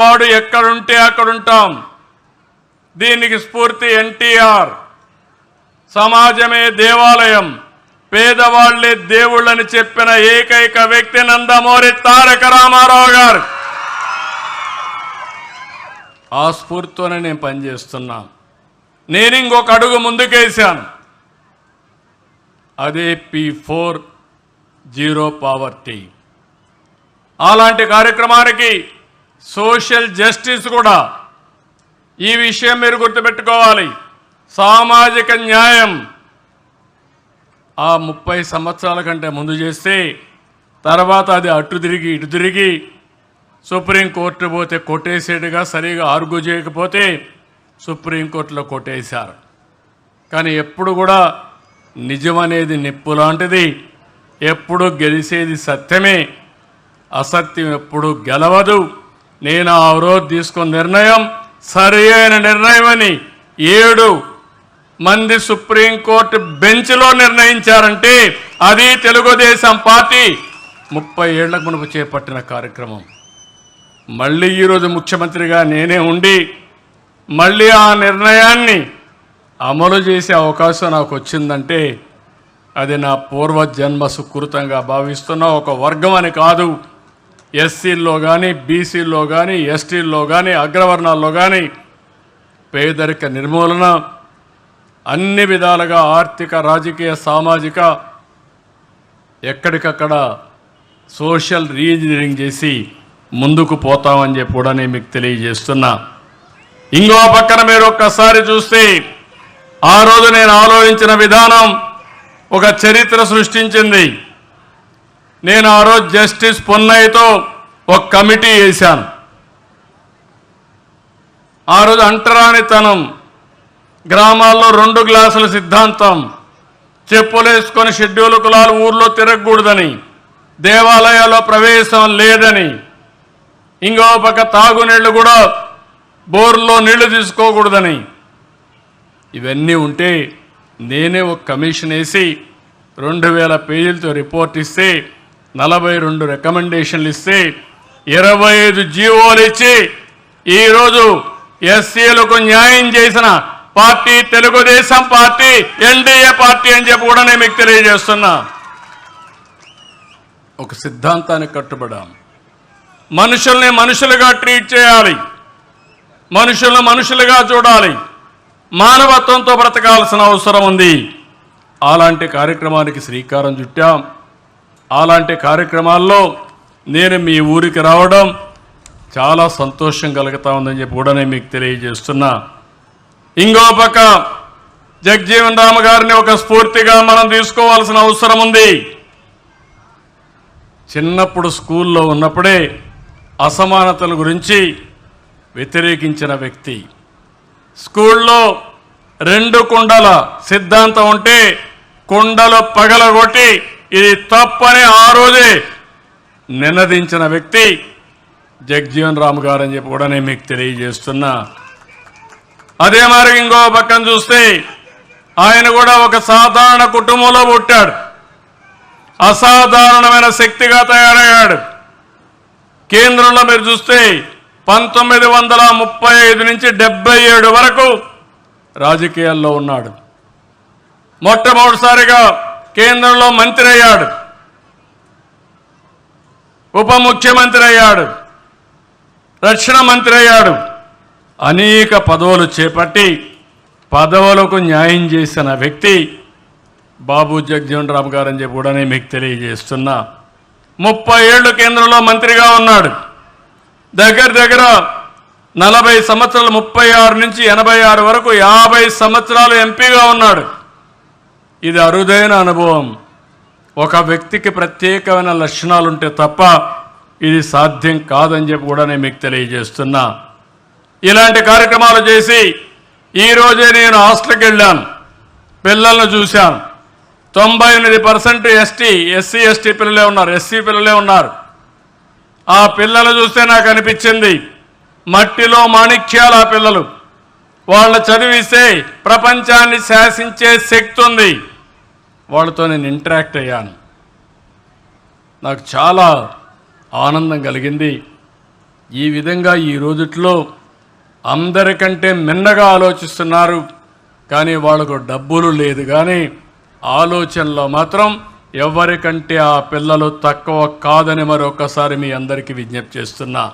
వాడు ఎక్కడుంటే అక్కడుంటాం. దీనికి స్ఫూర్తి ఎన్టీఆర్. సమాజమే దేవాలయం. పేదవాళ్ళే దేవుళ్ళని చెప్పిన ఏకైక వ్యక్తి నందమూరి తారక రామారావు గారు. ఆ స్ఫూర్తితోనే నేను పనిచేస్తున్నా. నేను ఇంకొక అడుగు ముందుకేశాను. అదే పి ఫోర్ జీరో పావర్టీ. అలాంటి కార్యక్రమానికి సోషల్ జస్టిస్ కూడా ఈ విషయం మీరు గుర్తుపెట్టుకోవాలి. సామాజిక న్యాయం ఆ ముప్పై సంవత్సరాల కంటే ముందు చేస్తే తర్వాత అది అటు తిరిగి ఇటు తిరిగి సుప్రీంకోర్టు పోతే కొట్టేసేట్టుగా సరిగా ఆర్గు చేయకపోతే సుప్రీంకోర్టులో కొట్టేశారు. కానీ ఎప్పుడు కూడా నిజం అనేది నిప్పు లాంటిది. ఎప్పుడు గెలిచేది సత్యమే. అసత్యం ఎప్పుడు గెలవదు. నేను ఆ రోజు తీసుకున్న నిర్ణయం సరి అయిన నిర్ణయం అని ఏడు మంది సుప్రీంకోర్టు బెంచ్లో నిర్ణయించారంటే అది తెలుగుదేశం పార్టీ ముప్పై ఏళ్ళకు మునుపు చేపట్టిన కార్యక్రమం. మళ్ళీ ఈరోజు ముఖ్యమంత్రిగా నేనే ఉండి మళ్ళీ ఆ నిర్ణయాన్ని అమలు చేసే అవకాశం నాకు వచ్చిందంటే అది నా పూర్వజన్మ సుకృతంగా భావిస్తున్న ఒక వర్గం అని కాదు. ఎస్సీల్లో కానీ బీసీల్లో కానీ ఎస్టీల్లో కానీ అగ్రవర్ణాల్లో కానీ పేదరిక నిర్మూలన అన్ని విధాలుగా ఆర్థిక రాజకీయ సామాజిక ఎక్కడికక్కడ సోషల్ రీఇంజనీరింగ్ చేసి ముందుకు పోతామని చెప్పి కూడా నేను మీకు తెలియజేస్తున్నా. ఇంకో పక్కన మీరు ఒక్కసారి చూస్తే ఆ రోజు నేను ఆలోచించిన విధానం ఒక చరిత్ర సృష్టించింది. నేను ఆ రోజు జస్టిస్ పొన్నయ్యతో ఒక కమిటీ వేశాను. ఆ రోజు అంటరానితనం గ్రామాల్లో రెండు గ్లాసుల సిద్ధాంతం చెప్పులేసుకొని షెడ్యూల్ కులాలు ఊర్లో తిరగకూడదని దేవాలయాల్లో ప్రవేశం లేదని ఇంకో పక్క తాగునీళ్ళు కూడా బోర్లో నీళ్ళు తీసుకోకూడదని. ఇవన్నీ ఉంటే నేనే ఒక కమిషన్ వేసి రెండు వేల పేజీలతో రిపోర్ట్ ఇస్తే నలభై రెండు రికమెండేషన్లు ఇస్తే ఇరవై ఐదు జీవోలు ఇచ్చి ఈరోజు ఎస్సీలకు న్యాయం చేసిన party Telugu Desam party NDA party అని చెప్పి కూడా నేను మీకు తెలియజేస్తున్నా. ఒక సిద్ధాంతానికి కట్టుబడాం. మనుషుల్ని మనుషులుగా ట్రీట్ చేయాలి. మనుషులను మనుషులుగా చూడాలి. మానవత్వంతో బ్రతకాల్సిన అవసరం ఉంది. అలాంటి కార్యక్రమానికి శ్రీకారం చుట్టాం. అలాంటి కార్యక్రమాల్లో నేను మీ ఊరికి రావడం చాలా సంతోషం కలుగుతా ఉందని చెప్పి కూడా నేను మీకు తెలియజేస్తున్నా. ఇంకో పక్క జగ్జీవన్ రామ గారిని ఒక స్ఫూర్తిగా మనం తీసుకోవాల్సిన అవసరం ఉంది. చిన్నప్పుడు స్కూల్లో ఉన్నప్పుడే అసమానతల గురించి వ్యతిరేకించిన వ్యక్తి. స్కూల్లో రెండు కుండల సిద్ధాంతం ఉంటే కుండలు పగలగొట్టి ఇది తప్పని ఆ రోజే నినదించిన వ్యక్తి జగ్జీవన్ రామ్ గారు అని చెప్పి కూడా నేను మీకు తెలియజేస్తున్నా. అదే మరి ఇంకో పక్కన చూస్తే ఆయన కూడా ఒక సాధారణ కుటుంబంలో పుట్టాడు. అసాధారణమైన శక్తిగా తయారయ్యాడు. కేంద్రంలో మీరు చూస్తే పంతొమ్మిది వందల ముప్పై ఐదు నుంచి డెబ్బై ఏడు వరకు రాజకీయాల్లో ఉన్నాడు. మొట్టమొదటిసారిగా కేంద్రంలో మంత్రి అయ్యాడు ఉప ముఖ్యమంత్రి అయ్యాడు రక్షణ మంత్రి అయ్యాడు అనేక పదవులు చేపట్టి పదవులకు న్యాయం చేసిన వ్యక్తి బాబు జగజీవన్ రామ్ గారు అని చెప్పి కూడా నేను మీకు తెలియజేస్తున్నా. ముప్పై ఏళ్ళు కేంద్రంలో మంత్రిగా ఉన్నాడు. దగ్గర దగ్గర నలభై సంవత్సరాలు ముప్పై ఆరు నుంచి ఎనభై ఆరు వరకు యాభై సంవత్సరాలు ఎంపీగా ఉన్నాడు. ఇది అరుదైన అనుభవం. ఒక వ్యక్తికి ప్రత్యేకమైన లక్షణాలు ఉంటే తప్ప ఇది సాధ్యం కాదని చెప్పి కూడా నేను మీకు తెలియజేస్తున్నా. ఇలాంటి కార్యక్రమాలు చేసి ఈరోజే నేను హాస్టల్కి వెళ్ళాను. పిల్లలను చూశాను. తొంభై ఎనిమిది పర్సెంట్ ఎస్టీ ఎస్సీ ఎస్టీ పిల్లలే ఉన్నారు. ఎస్సీ పిల్లలే ఉన్నారు. ఆ పిల్లలు చూస్తే నాకు అనిపించింది మట్టిలో మాణిక్యాలు ఆ పిల్లలు. వాళ్ళ చదివిస్తే ప్రపంచాన్ని శాసించే శక్తి ఉంది. వాళ్ళతో నేను ఇంటరాక్ట్ అయ్యాను. నాకు చాలా ఆనందం కలిగింది. ఈ విధంగా ఈ రోజుట్లో అందరికంటే మిన్నగా ఆలోచిస్తున్నారు. కానీ వాళ్ళకు డబ్బులు లేదు. కానీ ఆలోచనలో మాత్రం ఎవరికంటే ఆ పిల్లలు తక్కువ కాదని మరొకసారి మీ అందరికీ విజ్ఞప్తి చేస్తున్నా.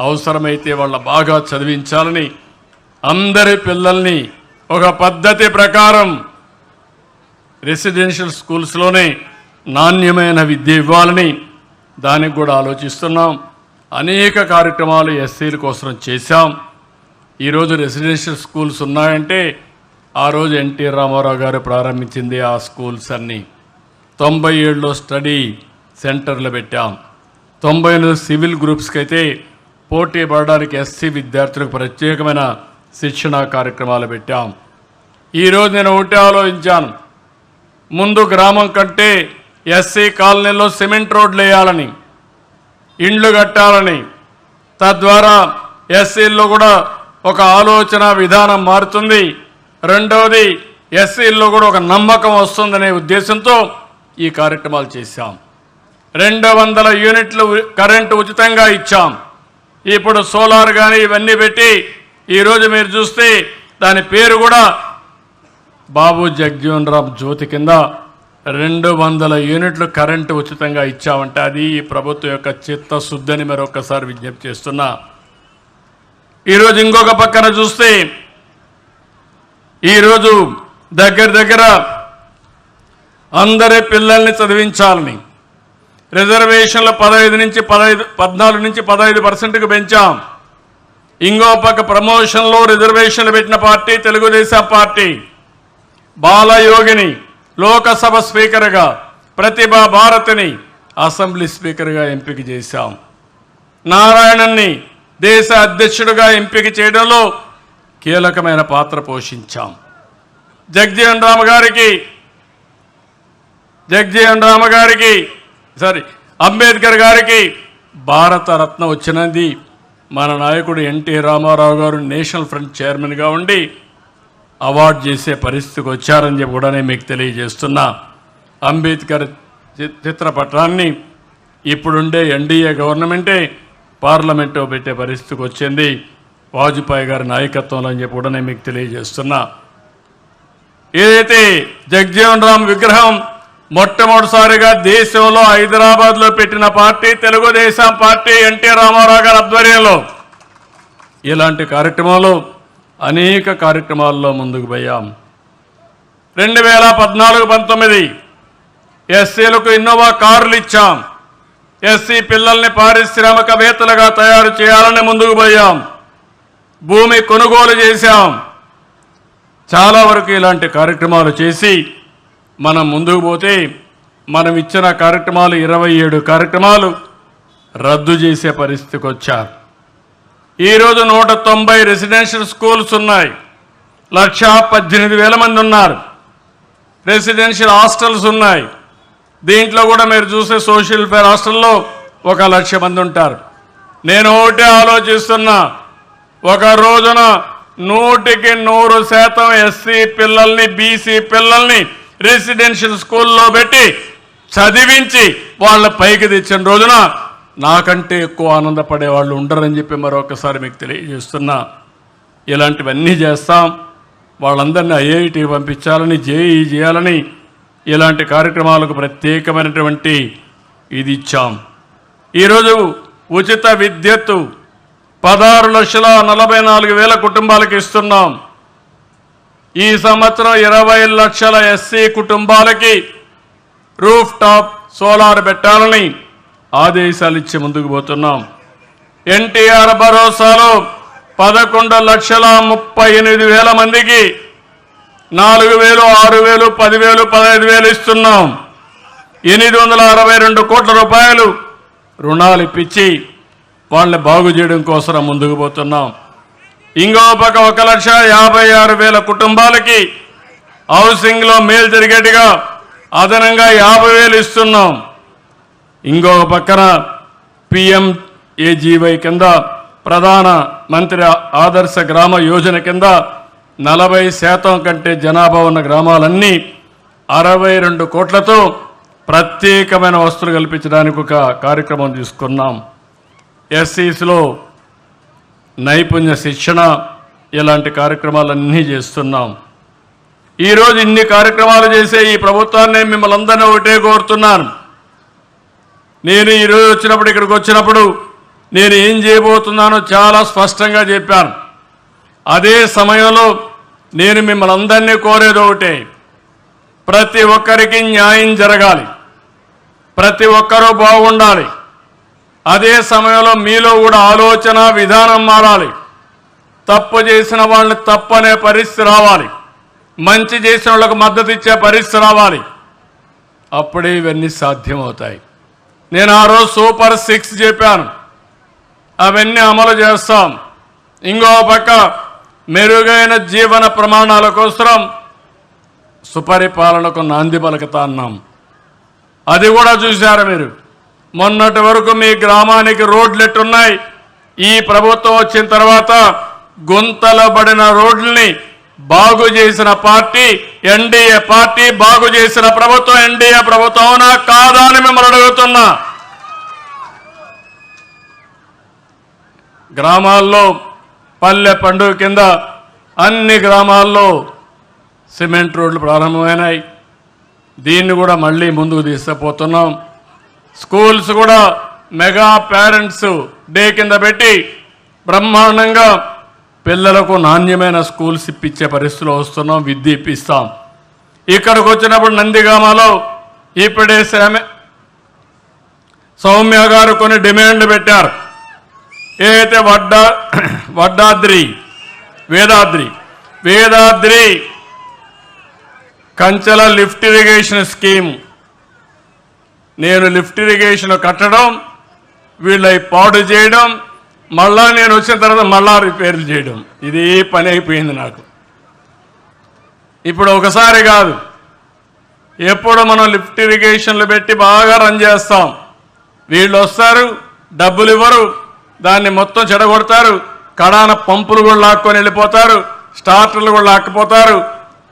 అవసరమైతే వాళ్ళ బాగా చదివించాలని అందరి పిల్లల్ని ఒక పద్ధతి ప్రకారం రెసిడెన్షియల్ స్కూల్స్లోనే నాణ్యమైన విద్య ఇవ్వాలని దానికి కూడా ఆలోచిస్తున్నాం. అనేక కార్యక్రమాలు ఎస్సీల కోసం చేశాం. ఈరోజు రెసిడెన్షియల్ స్కూల్స్ ఉన్నాయంటే ఆ రోజు ఎన్టీ రామారావు గారు ప్రారంభించింది ఆ స్కూల్స్ అన్నీ. తొంభై ఏడులో స్టడీ సెంటర్లు పెట్టాం. తొంభై ఎనిమిది సివిల్ గ్రూప్స్కి అయితే పోటీ పడడానికి ఎస్సీ విద్యార్థులకు ప్రత్యేకమైన శిక్షణా కార్యక్రమాలు పెట్టాం. ఈరోజు నేను ఒకటే ఆలోచించాను. ముందు గ్రామం కంటే ఎస్సీ కాలనీలో సిమెంట్ రోడ్లు వేయాలని ఇండ్లు కట్టాలని తద్వారా ఎస్సీల్లో కూడా ఒక ఆలోచన విధానం మారుతుంది. రెండవది ఎస్సీల్లో కూడా ఒక నమ్మకం వస్తుందనే ఉద్దేశంతో ఈ కార్యక్రమాలు చేశాం. రెండు వందల యూనిట్లు కరెంటు ఉచితంగా ఇచ్చాం. ఇప్పుడు సోలార్ కానీ ఇవన్నీ పెట్టి ఈరోజు మీరు చూస్తే దాని పేరు కూడా బాబు జగ్జీవన్ రామ్ జ్యోతి కింద రెండు వందల యూనిట్లు కరెంటు ఉచితంగా ఇచ్చామంటే అది ఈ ప్రభుత్వం యొక్క చిత్తశుద్ధిని మరొకసారి విజ్ఞప్తి చేస్తున్నా. ఈరోజు ఇంకొక పక్కన చూస్తే ఈరోజు దగ్గర దగ్గర అందరి పిల్లల్ని చదివించాలని రిజర్వేషన్లు పదహైదు నుంచి పదహైదు పద్నాలుగు నుంచి పదహైదు పర్సెంట్కి పెంచాం. ఇంకో పక్క ప్రమోషన్లో రిజర్వేషన్లు పెట్టిన పార్టీ తెలుగుదేశం పార్టీ. బాలయోగిని లోకసభ స్పీకర్గా ప్రతిభా భారతిని అసెంబ్లీ స్పీకర్గా ఎంపిక చేశాం. నారాయణన్ని దేశ అధ్యక్షుడిగా ఎంపిక చేయడంలో కీలకమైన పాత్ర పోషించాం. జగజీవన్ రామ గారికి జగజీవన్ రామ గారికి సారీ అంబేద్కర్ గారికి భారతరత్న వచ్చినది. మన నాయకుడు ఎన్టీ రామారావు గారు నేషనల్ ఫ్రంట్ చైర్మన్గా ఉండి అవార్డు చేసే పరిస్థితికి వచ్చారని చెప్పి కూడా నేను మీకు తెలియజేస్తున్నా. అంబేద్కర్ చి- చిత్రపటాన్ని ఇప్పుడుండే ఎన్డీఏ గవర్నమెంటే పార్లమెంట్లో పెట్టే పరిస్థితికి వచ్చింది. వాజ్పేయి గారి నాయకత్వంలో అని చెప్పి కూడా నేను మీకు తెలియజేస్తున్నా. ఏదైతే జగ్జీవన్ రామ్ విగ్రహం మొట్టమొదటిసారిగా దేశంలో హైదరాబాద్లో పెట్టిన పార్టీ తెలుగుదేశం పార్టీ ఎన్టీ రామారావు గారి ఆధ్వర్యంలో ఇలాంటి కార్యక్రమాలు అనేక కార్యక్రమాల్లో ముందుకు పోయాం. రెండు వేల పద్నాలుగు పంతొమ్మిది ఎస్సీలకు ఇన్నోవా కార్లు ఇచ్చాం. ఎస్సీ పిల్లల్ని పారిశ్రామికవేత్తలుగా తయారు చేయాలని ముందుకు పోయాం. భూమి కొనుగోలు చేశాం. చాలా వరకు ఇలాంటి కార్యక్రమాలు చేసి మనం ముందుకు పోతే మనం ఇచ్చిన కార్యక్రమాలు ఇరవై ఏడు కార్యక్రమాలు రద్దు చేసే పరిస్థితికి వచ్చారు. ఈరోజు నూట తొంభై రెసిడెన్షియల్ స్కూల్స్ ఉన్నాయి. లక్ష పద్దెనిమిది వేల మంది ఉన్నారు. రెసిడెన్షియల్ హాస్టల్స్ ఉన్నాయి. దీంట్లో కూడా మీరు చూసే సోషల్ వెల్ఫేర్ హాస్టల్లో ఒక లక్ష మంది ఉంటారు. నేను ఒకటే ఆలోచిస్తున్నా. ఒక రోజున నూటికి నూరు శాతం ఎస్సీ పిల్లల్ని బీసీ పిల్లల్ని రెసిడెన్షియల్ స్కూల్లో పెట్టి చదివించి వాళ్ళ పైకి తెచ్చిన రోజున నాకంటే ఎక్కువ ఆనందపడే వాళ్ళు ఉండరని చెప్పి మరొకసారి మీకు తెలియజేస్తున్నా. ఇలాంటివన్నీ చేస్తాం. వాళ్ళందరినీ ఐఐటి పంపించాలని జేఈ చేయాలని ఇలాంటి కార్యక్రమాలకు ప్రత్యేకమైనటువంటి ఇది ఇచ్చాం. ఈరోజు ఉచిత విద్యుత్తు పదహారు లక్షల నలభై నాలుగు వేల కుటుంబాలకు ఇస్తున్నాం. ఈ సంవత్సరం ఇరవై లక్షల ఎస్సీ కుటుంబాలకి రూఫ్ టాప్ సోలార్ పెట్టాలని ఆదేశాలు ఇచ్చి ముందుకు పోతున్నాం. ఎన్టీఆర్ భరోసాలో పదకొండు లక్షల ముప్పై ఎనిమిది వేల మందికి నాలుగు వేలు ఆరు వేలు పదివేలు పదహైదు వేలు ఇస్తున్నాం. ఎనిమిది వందల అరవై రెండు కోట్ల రూపాయలు రుణాలు ఇప్పించి వాళ్ళని బాగు చేయడం కోసం ముందుకు పోతున్నాం. ఇంకో పక్క ఒక లక్ష యాభై ఆరు వేల కుటుంబాలకి హౌసింగ్లో మేలు జరిగేట్టుగా అదనంగా యాభై వేలు ఇస్తున్నాం. ఇంకొక పక్కన పిఎం ఏజీవై కింద ప్రధాన మంత్రి ఆదర్శ గ్రామ యోజన కింద నలభై శాతం కంటే జనాభా ఉన్న గ్రామాలన్నీ అరవై రెండు కోట్లతో ప్రత్యేకమైన వస్తువులు కల్పించడానికి ఒక కార్యక్రమం తీసుకున్నాం. ఎస్సీస్లో నైపుణ్య శిక్షణ ఇలాంటి కార్యక్రమాలన్నీ చేస్తున్నాం. ఈరోజు ఇన్ని కార్యక్రమాలు చేసే ఈ ప్రభుత్వాన్ని మిమ్మల్ని అందరినీ ఒకటే కోరుతున్నాను. నేను ఈరోజు వచ్చినప్పుడు ఇక్కడికి వచ్చినప్పుడు నేను ఏం చేయబోతున్నానో చాలా స్పష్టంగా చెప్పాను. అదే సమయంలో నేను మిమ్మల్ని అందరినీ కోరేది ఒకటే ప్రతి ఒక్కరికి న్యాయం జరగాలి. ప్రతి ఒక్కరూ బాగుండాలి. అదే సమయంలో మీలో కూడా ఆలోచన విధానం మారాలి. తప్పు చేసిన వాళ్ళని తప్పనే పరిస్థితి రావాలి. మంచి చేసిన వాళ్ళకు మద్దతు ఇచ్చే పరిస్థితి రావాలి. అప్పుడే ఇవన్నీ సాధ్యమవుతాయి. నేను ఆ రోజు సూపర్ సిక్స్ చెప్పాను. అవన్నీ అమలు చేస్తాం. ఇంకో పక్క మెరుగైన జీవన ప్రమాణాల కోసం సుపరిపాలనకు నాంది పలుకుతా అన్నాం అది కూడా చూశారు మీరు? మొన్నటి వరకు మీ గ్రామానికి రోడ్లు ఎట్టున్నాయి ఈ ప్రభుత్వం వచ్చిన తర్వాత గుంతలబడిన రోడ్లని బాగు చేసిన పార్టీ ఎన్డీఏ పార్టీ బాగు చేసిన ప్రభుత్వం ఎన్డీఏ ప్రభుత్వం అవునా కాదా అని మిమ్మల్ని అడుగుతున్నా. గ్రామాల్లో పల్లె పండుగ కింద అన్ని గ్రామాల్లో సిమెంట్ రోడ్లు ప్రారంభమైనాయి. దీన్ని కూడా మళ్ళీ ముందుకు తీసుకుపోతున్నాం. స్కూల్స్ కూడా మెగా పేరెంట్స్ డే కింద పెట్టి బ్రహ్మాండంగా పిల్లలకు నాణ్యమైన స్కూల్స్ ఇప్పించే పరిస్థితిలో వస్తున్నాం విద్య ఇప్పిస్తాం ఇక్కడికి వచ్చినప్పుడు నందిగామలో ఇప్పుడే శ్రమ సౌమ్య గారు కొన్ని డిమాండ్లు పెట్టారు. ఏదైతే వడ్డా Vaddadri Vedadri Vedadri Kanchela lift irrigation scheme. నేను లిఫ్ట్ ఇరిగేషన్ కట్టడం వీళ్ళై పాడు చేయడం మళ్ళా నేను వచ్చిన తర్వాత మళ్ళా రిపేర్లు చేయడం. ఇది పని అయిపోయింది నాకు. ఇప్పుడు ఒకసారి కాదు. ఎప్పుడు మనం లిఫ్ట్ ఇరిగేషన్లు పెట్టి బాగా రన్ చేస్తాం. వీళ్ళు వస్తారు డబ్బులు ఇవ్వరు దాన్ని మొత్తం చెడగొడతారు కడాన పంపులు కూడా లాక్కొని వెళ్ళిపోతారు స్టార్టర్లు కూడా లాక్కపోతారు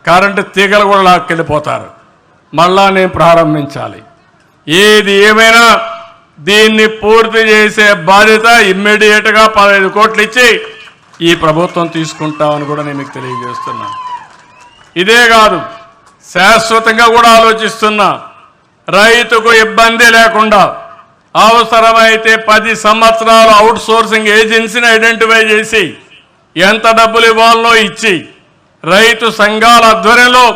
కరెంటు తీగలు కూడా లాక్కెళ్ళిపోతారు. మళ్ళా నేను ప్రారంభించాలి. ఏది ఏమైనా దీన్ని పూర్తి చేసే బాధ్యత ఇమ్మీడియట్గా పదహైదు కోట్లు ఇచ్చి ఈ ప్రభుత్వం తీసుకుంటామని కూడా నేను మీకు తెలియజేస్తున్నాను ఇదే కాదు శాశ్వతంగా కూడా ఆలోచిస్తున్నా. రైతుకు ఇబ్బంది లేకుండా అవసరమైతే పది సంవత్సరాలు అవుట్ సోర్సింగ్ ఏజెన్సీని ఐడెంటిఫై చేసి ఎంత డబ్బులు ఇవ్వాలనో ఇచ్చి రైతు సంఘాల ఆధ్వర్యంలో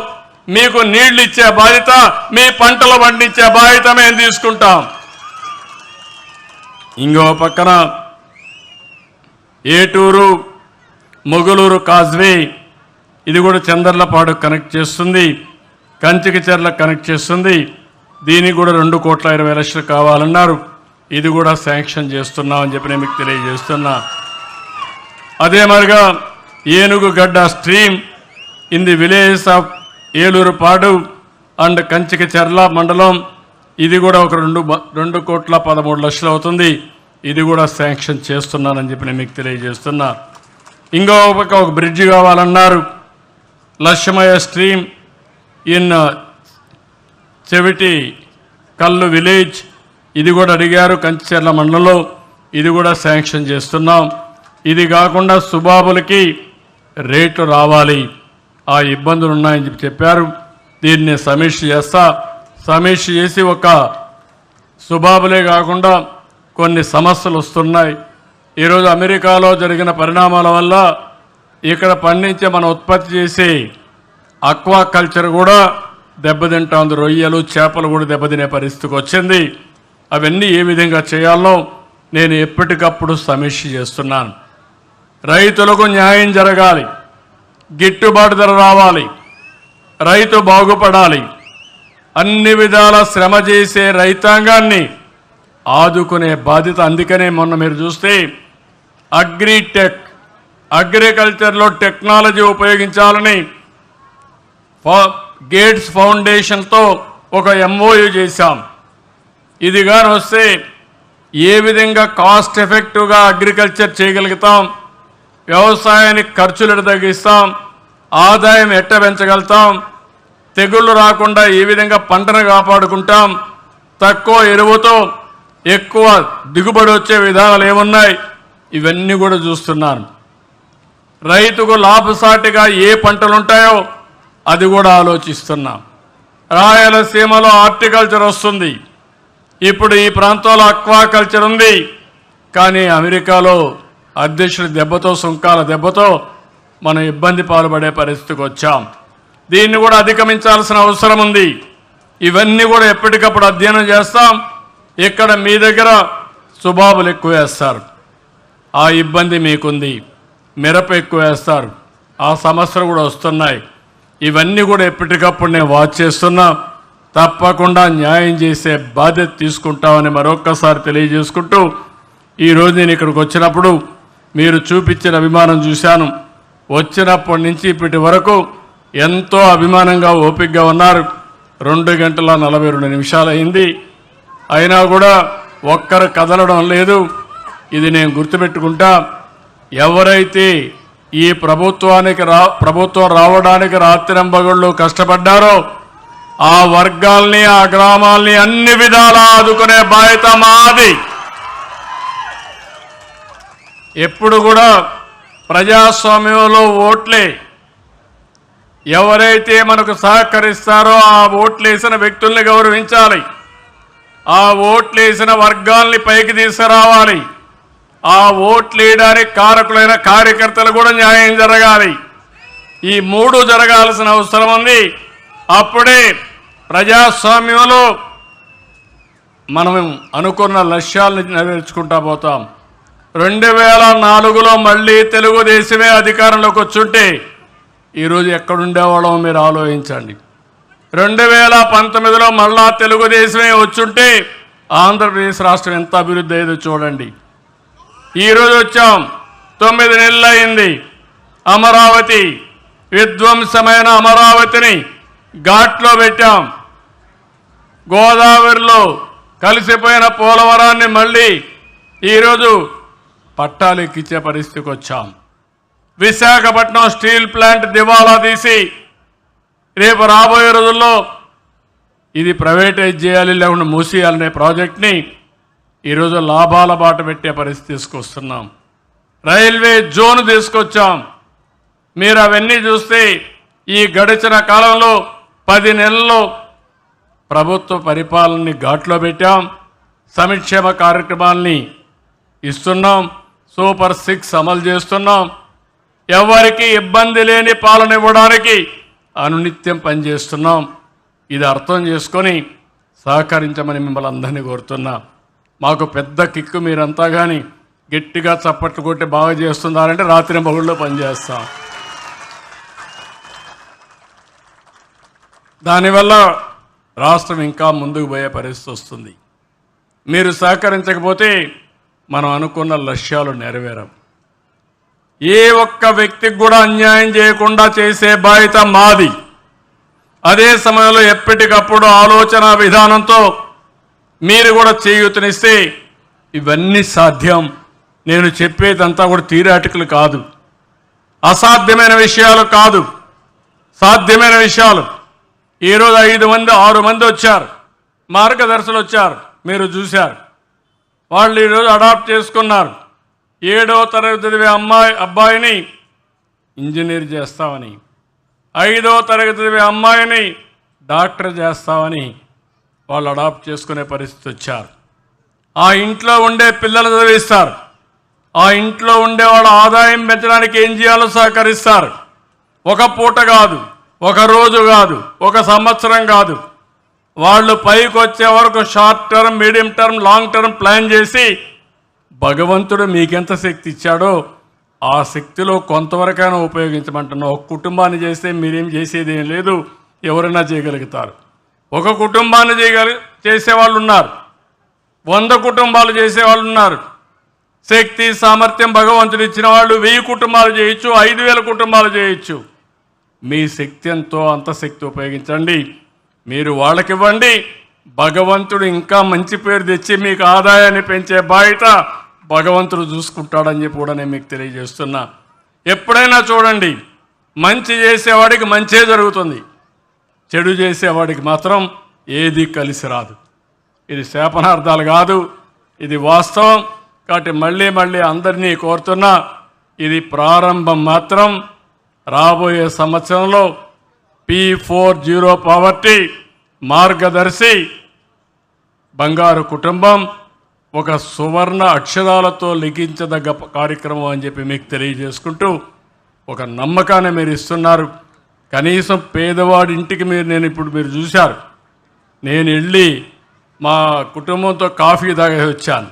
మీకు నీళ్ళు ఇచ్చే బాధ్యత మీ పంటలు పండించే బాధ్యత మేము తీసుకుంటాం. ఇంకో పక్కన ఏటూరు మొగలూరు కాజ్వే. ఇది కూడా చందర్లపాడు కనెక్ట్ చేస్తుంది. కంచికి చెర్ల కనెక్ట్ చేస్తుంది. దీనికి కూడా రెండు కోట్ల ఇరవై లక్షలు కావాలన్నారు. ఇది కూడా శాంక్షన్ చేస్తున్నామని చెప్పి నేను మీకు తెలియజేస్తున్నా. అదే మరిగా ఏనుగు గడ్డ stream in the village of Elurupadu and Kanchikacherla మండలం ఇది కూడా ఒక రెండు రెండు కోట్ల పదమూడు లక్షలు అవుతుంది. ఇది కూడా శాంక్షన్ చేస్తున్నానని చెప్పి నేను మీకు తెలియజేస్తున్నా. ఇంకో పక్క ఒక బ్రిడ్జ్ కావాలన్నారు. లక్ష్మయ్య స్ట్రీమ్ ఇన్ uh, చెవిటి కల్లు విలేజ్. ఇది కూడా అడిగారు కంచిచెర్ల మండలంలో. ఇది కూడా శాంక్షన్ చేస్తున్నాం. ఇది కాకుండా సుబాబులకి రేట్లు రావాలి. ఆ ఇబ్బందులు ఉన్నాయని చెప్పి చెప్పారు. దీన్ని సమీక్ష చేస్తా. సమీక్ష చేసి ఒక సుబాబులే కాకుండా కొన్ని సమస్యలు వస్తున్నాయి. ఈరోజు అమెరికాలో జరిగిన పరిణామాల వల్ల ఇక్కడ పండించే మన ఉత్పత్తి చేసే అక్వా కల్చర్ కూడా దెబ్బతింటోంది. రొయ్యలు చేపలు కూడా దెబ్బతినే పరిస్థితికి వచ్చింది. అవన్నీ ఏ విధంగా చేయాలో నేను ఎప్పటికప్పుడు సమీక్ష చేస్తున్నాను. రైతులకు న్యాయం జరగాలి. గిట్టుబాటు ధర రావాలి. రైతు బాగుపడాలి. అన్ని విధాల శ్రమ చేసే రైతాంగాన్ని ఆదుకునే బాధ్యత అందుకనే మొన్న మీరు చూస్తే అగ్రిటెక్ అగ్రికల్చర్లో టెక్నాలజీ ఉపయోగించాలని గేట్స్ ఫౌండేషన్తో ఒక ఎంఓయు చేశాం. ఇది కానీ వస్తే ఏ విధంగా కాస్ట్ ఎఫెక్టివ్గా అగ్రికల్చర్ చేయగలుగుతాం వ్యవసాయానికి ఖర్చులు తగ్గిస్తాం ఆదాయం ఎట్ట పెంచగలుగుతాం తెగుళ్ళు రాకుండా ఏ విధంగా పంటను కాపాడుకుంటాం. తక్కువ ఎరువుతో ఎక్కువ దిగుబడి వచ్చే విధానాలు ఏమున్నాయి? ఇవన్నీ కూడా చూస్తున్నాను. రైతుకు లాభసాటిగా ఏ పంటలు ఉంటాయో అది కూడా ఆలోచిస్తున్నాం. రాయలసీమలో హార్టికల్చర్ వస్తుంది. ఇప్పుడు ఈ ప్రాంతంలో అక్వాకల్చర్ ఉంది. కానీ అమెరికాలో అధ్యక్షుడి దెబ్బతో సుంకాల దెబ్బతో మనం ఇబ్బంది పాల్పడే పరిస్థితికి వచ్చాం. దీన్ని కూడా అధిగమించాల్సిన అవసరం ఉంది. ఇవన్నీ కూడా ఎప్పటికప్పుడు అధ్యయనం చేస్తాం. ఇక్కడ మీ దగ్గర సుబాబులు ఎక్కువ వేస్తారు. ఆ ఇబ్బంది మీకుంది. మిరప ఎక్కువ వేస్తారు. ఆ సమస్యలు కూడా వస్తున్నాయి. ఇవన్నీ కూడా ఎప్పటికప్పుడు నేను వాచ్ చేస్తున్నా. తప్పకుండా న్యాయం చేసే బాధ్యత తీసుకుంటామని మరొక్కసారి తెలియజేసుకుంటూ ఈరోజు నేను ఇక్కడికి వచ్చినప్పుడు మీరు చూపించిన అభిమానం చూశాను. వచ్చినప్పటి నుంచి ఇప్పటి వరకు ఎంతో అభిమానంగా ఓపికగా ఉన్నారు. రెండు గంటల నలభై రెండు నిమిషాలు అయింది. అయినా కూడా ఒక్కరు కదలడం లేదు. ఇది నేను గుర్తుపెట్టుకుంటా. ఎవరైతే ఈ ప్రభుత్వానికి రా ప్రభుత్వం రావడానికి రాత్రింబగళ్ళు కష్టపడ్డారో ఆ వర్గాల్ని ఆ గ్రామాల్ని అన్ని విధాలా ఆదుకునే బాధ్యత మాది. ఎప్పుడు కూడా ప్రజాస్వామ్యంలో ఓట్లే. ఎవరైతే మనకు సహకరిస్తారో ఆ ఓట్లేసిన వ్యక్తుల్ని గౌరవించాలి. ఆ ఓట్లేసిన వర్గాల్ని పైకి తీసుకురావాలి. ఆ ఓట్లేయడానికి కారకులైన కార్యకర్తలు కూడా న్యాయం జరగాలి. ఈ మూడు జరగాల్సిన అవసరం ఉంది. అప్పుడే ప్రజాస్వామ్యంలో మనం అనుకున్న లక్ష్యాలను నెరవేర్చుకుంటా పోతాం. రెండు వేల నాలుగులో మళ్ళీ తెలుగుదేశమే అధికారంలోకి వచ్చుంటే ఈరోజు ఎక్కడుండేవాళ్ళం మీరు ఆలోచించండి. రెండు వేల పంతొమ్మిదిలో మళ్ళా తెలుగుదేశమే వచ్చుంటే ఆంధ్రప్రదేశ్ రాష్ట్రం ఎంత అభివృద్ధి అయ్యేదో చూడండి. ఈరోజు వచ్చాం తొమ్మిది నెలలు అయింది అమరావతి విధ్వంసమైన అమరావతిని ఘాట్లో పెట్టాం. గోదావరిలో కలిసిపోయిన పోలవరాన్ని మళ్ళీ ఈరోజు పట్టాలు ఎక్కించే పరిస్థితికి వచ్చాం. విశాఖపట్నం స్టీల్ ప్లాంట్ దివాలా తీసి రేపు రాబోయే రోజుల్లో ఇది ప్రైవేటైజ్ చేయాలి లేకుండా మూసేయాలనే ప్రాజెక్ట్ని ఈరోజు లాభాల బాట పెట్టే పరిస్థితి తీసుకొస్తున్నాం. రైల్వే జోన్ తీసుకొచ్చాం. మీరు అవన్నీ చూస్తే ఈ గడిచిన కాలంలో పది నెలల్లో ప్రభుత్వ పరిపాలనని ఘాట్లో పెట్టాం. సంక్షేమ కార్యక్రమాల్ని ఇస్తున్నాం. సూపర్ సిక్స్ అమలు చేస్తున్నాం. ఎవరికి ఇబ్బంది లేని పాలన ఇవ్వడానికి అనునిత్యం పనిచేస్తున్నాం. ఇది అర్థం చేసుకొని సహకరించమని మిమ్మల్ని అందరినీ కోరుతున్నా. మాకు పెద్ద కిక్కు మీరంతా కానీ గట్టిగా చప్పట్లు కొట్టి బాగా చేస్తున్నారంటే రాత్రి మగుళ్ళు పనిచేస్తాం. దానివల్ల రాష్ట్రం ఇంకా ముందుకు పోయే పరిస్థితి వస్తుంది. మీరు సహకరించకపోతే మనం అనుకున్న లక్ష్యాలు నెరవేరం ఏ ఒక్క వ్యక్తికి కూడా అన్యాయం చేయకుండా చేసే బాధ్యత మాది. అదే సమయంలో ఎప్పటికప్పుడు ఆలోచన విధానంతో మీరు కూడా చేయూతనిస్తే ఇవన్నీ సాధ్యం. నేను చెప్పేదంతా కూడా థియరాటికల్ కాదు. అసాధ్యమైన విషయాలు కాదు. సాధ్యమైన విషయాలు. ఈరోజు ఐదు మంది ఆరు మంది వచ్చారు. మార్గదర్శులు వచ్చారు. మీరు చూశారు. వాళ్ళు ఈరోజు అడాప్ట్ చేసుకున్నారు. ఏడో తరగతి చదివే అమ్మాయి అబ్బాయిని ఇంజనీర్ చేస్తామని ఐదో తరగతి చదివే అమ్మాయిని డాక్టర్ చేస్తామని వాళ్ళు అడాప్ట్ చేసుకునే పరిస్థితి వచ్చారు. ఆ ఇంట్లో ఉండే పిల్లలు చదివిస్తారు. ఆ ఇంట్లో ఉండే వాళ్ళ ఆదాయం పెంచడానికి ఏం చేయాలో సహకరిస్తారు. ఒక పూట కాదు ఒక రోజు కాదు ఒక సంవత్సరం కాదు. వాళ్ళు పైకి వచ్చే వరకు short term medium term long term plan చేసి భగవంతుడు మీకెంత శక్తి ఇచ్చాడో ఆ శక్తిలో కొంతవరకైనా ఉపయోగించమంటున్నా ఒక కుటుంబాన్ని చేస్తే మీరేం చేసేది ఏం లేదు ఎవరైనా చేయగలుగుతారు. ఒక కుటుంబాన్ని చేయగలి చేసేవాళ్ళు ఉన్నారు వంద కుటుంబాలు చేసేవాళ్ళు ఉన్నారు శక్తి సామర్థ్యం భగవంతుడు ఇచ్చిన వాళ్ళు వెయ్యి కుటుంబాలు చేయొచ్చు ఐదు వేల కుటుంబాలు చేయొచ్చు. మీ శక్తి ఎంతో అంత శక్తి ఉపయోగించండి. మీరు వాళ్ళకివ్వండి. భగవంతుడు ఇంకా మంచి పేరు తెచ్చి మీకు ఆదాయాన్ని పెంచే బాధ్యత భగవంతుడు చూసుకుంటాడని చెప్పి కూడా నేను మీకు తెలియజేస్తున్నా. ఎప్పుడైనా చూడండి మంచి చేసేవాడికి మంచే జరుగుతుంది. చెడు చేసేవాడికి మాత్రం ఏది కలిసి రాదు. ఇది శాపనార్థాలు కాదు ఇది వాస్తవం. కాబట్టి మళ్ళీ మళ్ళీ అందరినీ కోరుతున్నా ఇది ప్రారంభం మాత్రం. రాబోయే సంవత్సరంలో పి ఫోర్ జీరో పావర్టీ మార్గదర్శి బంగారు కుటుంబం. ఒక సువర్ణ అక్షరాలతో లిఖించదగ్గ కార్యక్రమం అని చెప్పి మీకు తెలియజేసుకుంటూ ఒక నమ్మకాన్ని మీరు ఇస్తున్నారు. కనీసం పేదవాడి ఇంటికి మీరు నేను ఇప్పుడు మీరు చూశారు. నేను వెళ్ళి మా కుటుంబంతో కాఫీ తాగే వచ్చాను.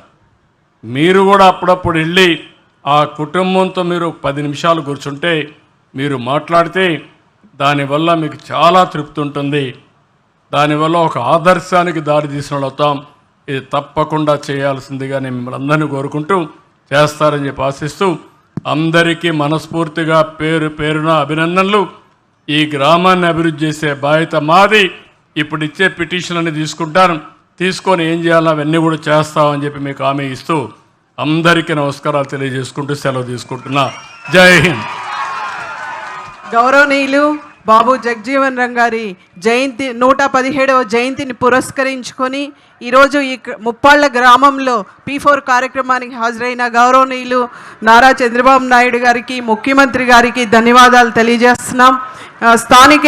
మీరు కూడా అప్పుడప్పుడు వెళ్ళి ఆ కుటుంబంతో మీరు పది నిమిషాలు కూర్చుంటే మీరు మాట్లాడితే దానివల్ల మీకు చాలా తృప్తి ఉంటుంది. దానివల్ల ఒక ఆదర్శానికి దారి తీసిన అవుతాం. ఇది తప్పకుండా చేయాల్సిందిగా నేను మిమ్మల్ని అందరినీ కోరుకుంటూ చేస్తారని చెప్పి ఆశిస్తూ అందరికీ మనస్ఫూర్తిగా పేరు పేరున అభినందనలు. ఈ గ్రామాన్ని అభివృద్ధి చేసే బాధ్యత మాది. ఇప్పుడు ఇచ్చే పిటిషన్లని తీసుకుంటాను. తీసుకొని ఏం చేయాలో అవన్నీ కూడా చేస్తామని చెప్పి మీకు హామీ ఇస్తూ అందరికీ నమస్కారాలు తెలియజేసుకుంటూ సెలవు తీసుకుంటున్నా. జై హింద్. గౌరవనీయులు బాబు జగజీవన్ రామ్ గారి జయంతి నూట పదిహేడవ జయంతిని పురస్కరించుకొని ఈరోజు ఈ ముప్పాళ్ళ గ్రామంలో పీ ఫోర్ కార్యక్రమానికి హాజరైన గౌరవనీయులు నారా చంద్రబాబు నాయుడు గారికి ముఖ్యమంత్రి గారికి ధన్యవాదాలు తెలియజేస్తున్నాం. స్థానిక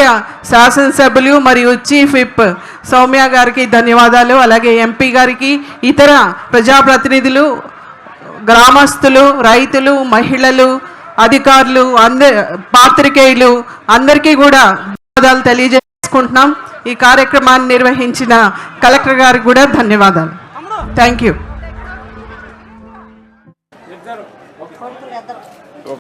శాసనసభ్యులు మరియు చీఫ్ విప్ సౌమ్య గారికి ధన్యవాదాలు అలాగే ఎంపీ గారికి ఇతర ప్రజాప్రతినిధులు గ్రామస్తులు రైతులు మహిళలు అధికారులు అంద పాత్రికేయులు అందరికీ కూడా ధన్యవాదాలు తెలియజేసుకుంటున్నాం. ఈ కార్యక్రమాన్ని నిర్వహించిన కలెక్టర్ గారికి కూడా ధన్యవాదాలు. Thank you.